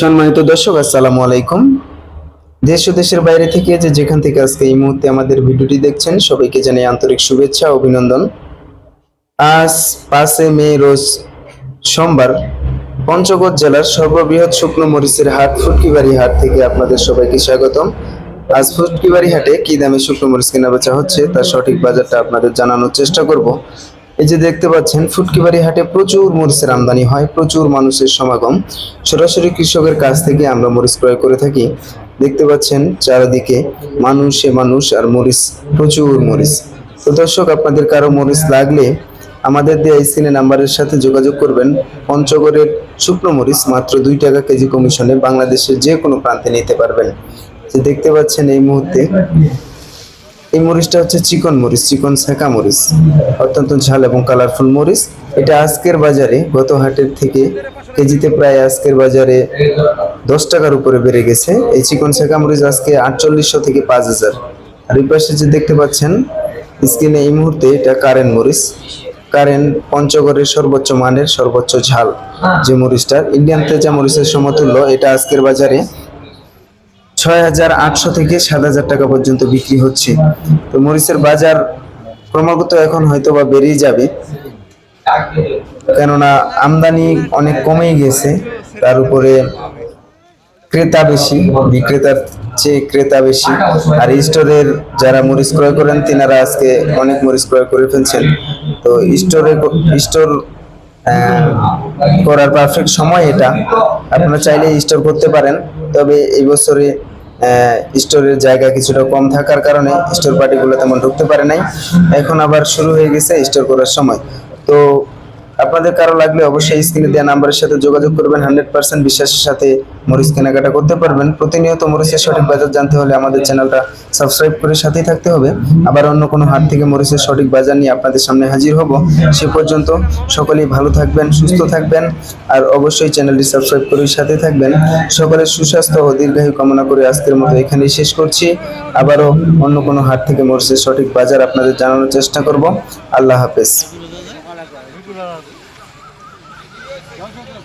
সম্মানিত দর্শক, আসসালামু আলাইকুম। দেশ ও দেশের বাইরে থেকে যে যেখান থেকে আজকে এই মুহূর্তে আমাদের ভিডিওটি দেখছেন, সবাইকে জানাই আন্তরিক শুভেচ্ছা অভিনন্দন। আজ পাঁচে মে রোজ সোমবার পঞ্চগড় জেলার সর্ববৃহৎ শুকনো মরিচের হাট, ফুটকিবাড়ি হাট থেকে আপনাদের সবাইকে স্বাগতম। আজ ফুটকিবাড়ি হাটে কি দামে শুকনো মরিচ কেনা বেচা হচ্ছে, তার সঠিক বাজারটা আপনাদের জানানোর চেষ্টা করব। এই যে দেখতে পাচ্ছেন, ফুটকিবাড়ি হাটে প্রচুর মরিচের আমদানি হয়, প্রচুর মানুষের সমাগম। সরাসরি কৃষকের কাছ থেকে আমরা মরিচ ক্রয় করে থাকি। দেখতে পাচ্ছেন চারিদিকে মানুষে মানুষ আর মরিচ, প্রচুর মরিচ। তো দর্শক, আপনাদের কারও মরিচ লাগলে আমাদের দেওয়া স্ক্রিনে নাম্বারের সাথে যোগাযোগ করবেন। পঞ্চগড়ের শুকনো মরিচ মাত্র দুই টাকা কেজি কমিশনে বাংলাদেশের যে কোনো প্রান্তে নিতে পারবেন। যে দেখতে পাচ্ছেন এই মুহূর্তে এই মরিচটা হচ্ছে চিকন মরিচ, চিকন সেকা মরিচ। অত্যন্ত ঝাল এবং কালারফুল মরিচ। এটা আজকের বাজারে গত হাটের থেকে কেজিতে প্রায় আজকের বাজারে দশ টাকার উপরে বেড়ে গেছে। এই চিকন সেকা মরিচ আজকে আটচল্লিশশো থেকে পাঁচ হাজার। আর এই পাশে যে দেখতে পাচ্ছেন, স্ক্রিনে এই মুহূর্তে এটা কারেন্ট মরিচ। কারেন্ট পঞ্চগড়ের সর্বোচ্চ মানের, সর্বোচ্চ ঝাল যে মরিচটার ইন্ডিয়ান তেজা মরিচের সমতুল্য, এটা আজকের বাজারে ছয় হাজার আটশো থেকে সাত হাজার টাকা পর্যন্ত বিক্রি হচ্ছে। তো মরিচের বাজার ক্রমাগত এখন হয়তো বা বেড়েই যাবে। কেননা আমদানি অনেক কমেই গেছে। তার উপরে ক্রেতা বেশি, বিক্রেতার চেয়ে ক্রেতা বেশি। আর স্টোরের যারা মরিচ ক্রয় করেন, তিনারা আজকে অনেক মরিচ ক্রয় করে ফেলছেন। তো স্টোরে স্টোর করার পারফেক্ট সময় এটা। আপনারা চাইলে স্টোর করতে পারেন। তবে এই বছরে স্টোরের জায়গা কিছুটা কম থাকার কারণে স্টোর পার্টিগুলো তেমন ঢুকতে পারে নাই। এখন আবার শুরু হয়ে গেছে স্টোর করার সময়। তো আপনাদের কারও লাগলে অবশ্যই স্ক্রিনে দেওয়া নাম্বারের সাথে যোগাযোগ করবেন, হান্ড্রেড পার্সেন্ট বিশ্বাসের সাথে মরিচ কেনাকাটা করতে পারবেন। প্রতিনিয়ত মরিচের সঠিক বাজার জানতে হলে আমাদের চ্যানেলটা সাবস্ক্রাইব করে সাথেই থাকতে হবে। আবার অন্য কোনো হাট থেকে মরিচের সঠিক বাজার নিয়ে আপনাদের সামনে হাজির হব। সে পর্যন্ত সকলেই ভালো থাকবেন, সুস্থ থাকবেন, আর অবশ্যই চ্যানেলটি সাবস্ক্রাইব করে সাথে থাকবেন। সকলের সুস্বাস্থ্য ও দীর্ঘায়ু কামনা করে আজকের মতো এখানেই শেষ করছি। আবারও অন্য কোনো হাট থেকে মরিচের সঠিক বাজার আপনাদের জানানোর চেষ্টা করব। আল্লাহ হাফেজ।